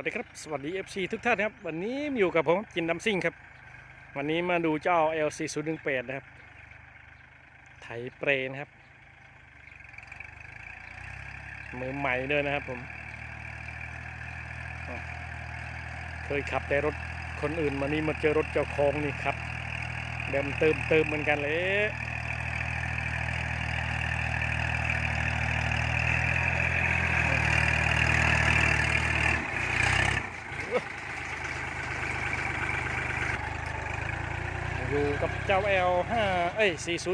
วัสดีครับสวัสดี FC ทุกท่านครับ วันนี้อยู่กับผมจินดำซิ่งครับ วันนี้มาดูเจ้า LC 0 1 8นะครับ ไถเปรนะครับ มือใหม่ด้วยนะครับผม เคยขับแต่รถคนอื่นมานี่มาเจอรถเจ้าของนี่ครับ เดิมเติมเติมเหมือนกันเลย อยู่กับเจ้า L 5 เอ้ย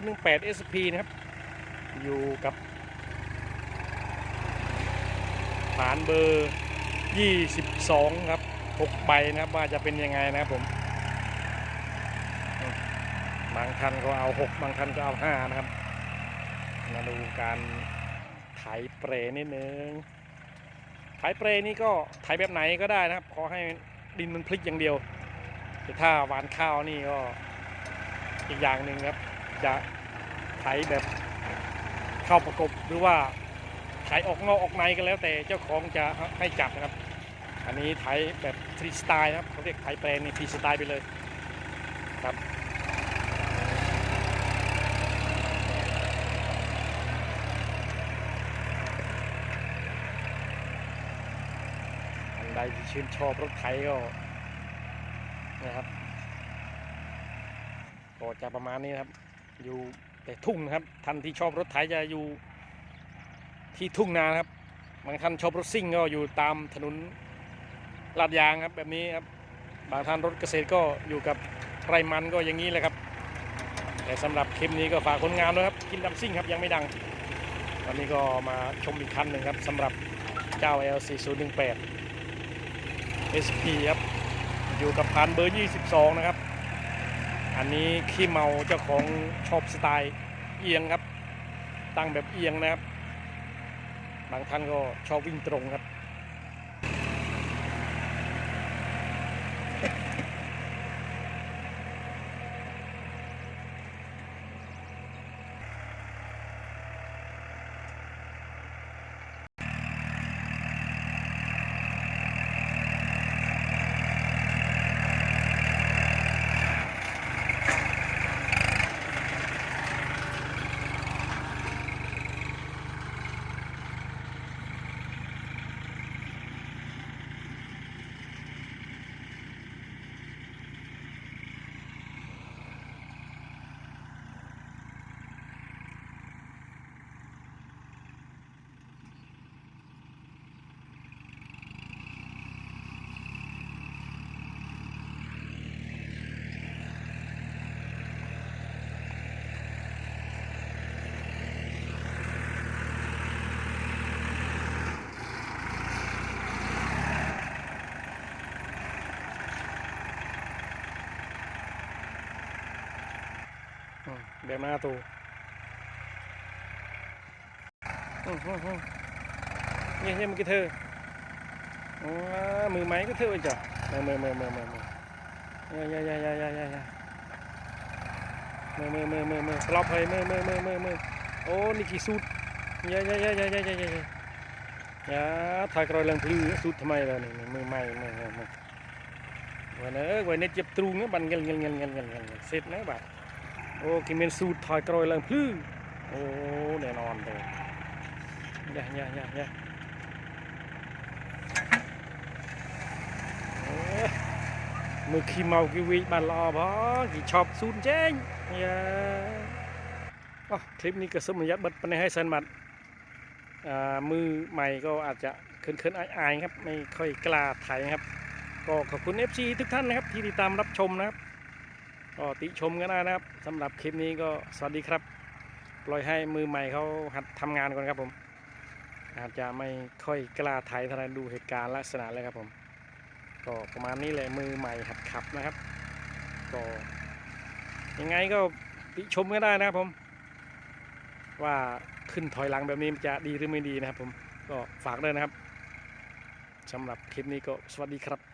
4018 SP นะครับ อยู่กับฐานเบอร์ 22 ครับ 6 ใบนะครับว่าจะเป็นยังไงนะครับผม บางคันก็เอา 6 บางคันก็เอา 5 นะครับ มาดูการไถเปรย์นิดนึงไถเปรย์นี่ก็ไถแบบไหนก็ได้นะครับ ขอให้ดินมันพลิกอย่างเดียวแต่ถ้าหวานข้าวนี่ก็ อีกอย่างหนึ่งครับ จะไถแบบเข้าประกบหรือว่าไถออกนอกออกในก็แล้วแต่เจ้าของจะให้จับนะครับ อันนี้ไถแบบฟรีสไตล์นะครับเขาเรียกไถแปลงนี่ฟรีสไตล์ไปเลยครับอันใดที่ชื่นชอบรถไถก็นะครับ ก็จะประมาณนี้นะครับ อยู่แต่ทุ่งนะครับท่านที่ชอบรถไถจะอยู่ที่ทุ่งนานครับ บางท่านชอบรถซิ่งก็อยู่ตามถนนลาดยางครับแบบนี้ครับบางท่านรถเกษตรก็อยู่กับไรมันก็อย่างนี้แหละครับ แต่สำหรับคลิปนี้ก็ฝากคนงานด้วยครับกินดำซิ่งครับยังไม่ดังวันนี้ก็มาชมอีกคันหนึ่งครับสำหรับเจ้า LC 0 1 8 SP ครับอยู่กับพันเบอร์ 22 นะครับ อันนี้ขี้เมาเจ้าของชอบสไตล์เอียงครับ ตั้งแบบเอียงนะครับ บางท่านก็ชอบวิ่งตรงครับ แบบหน้าตูอืมอืมอืมนี่นี่มันกี่เธอมือไม้ก็เธอจ้ะมือมือมือมือมือยายายายายายามือมือมือมือมือปลอบให้มือมือมือมือมือโอ้นี่กี่สูตรยายายายายายายายายาถ่ายกรอยลังพลือสูตรทำไมล่ะนี่มือไม้มือมือมือวันนี้วันนี้เจ็บตรูงนะบันเงลเงลเงลเงลเงลเงลเสร็จนะบัด โอ้กิมនស៊ូតថយក្រោយឡើងភ្លឺអូណែនอนទេញ៉ះញ៉ះញ៉ះញ៉ះមើលខីមកគេវាយបានល្អផងគេឆប់ស៊ូតចេញយ៉ាអោះคลิปนี่ក៏សូមអនុញ្ញាតបិទប៉ុណ្ណេះហើយសិនបាទអឺมือใหม่ก็อาจจะเขินๆอายๆครับ ไม่ค่อยกล้าถ่ายครับ ก็ขอบคุณเอฟซีทุกท่านนะครับ ที่ติดตามรับชมนะครับ ก็ติชมกันได้นะครับสำหรับคลิปนี้ก็สวัสดีครับ ปล่อยให้มือใหม่เขาหัดทำงานก่อนครับผม อาจจะไม่ค่อยกล้าถ่ายท่าไหรดูเหตุการณ์ลักษณะเลยครับผม ก็ประมาณนี้เลยมือใหม่หัดขับนะครับ ก็ยังไงก็ติชมก็ได้นะครับผม ว่าขึ้นถอยหลังแบบนี้จะดีหรือไม่ดีนะครับผมก็ฝากด้วยนะครับสำหรับคลิปนี้ก็สวัสดีครับ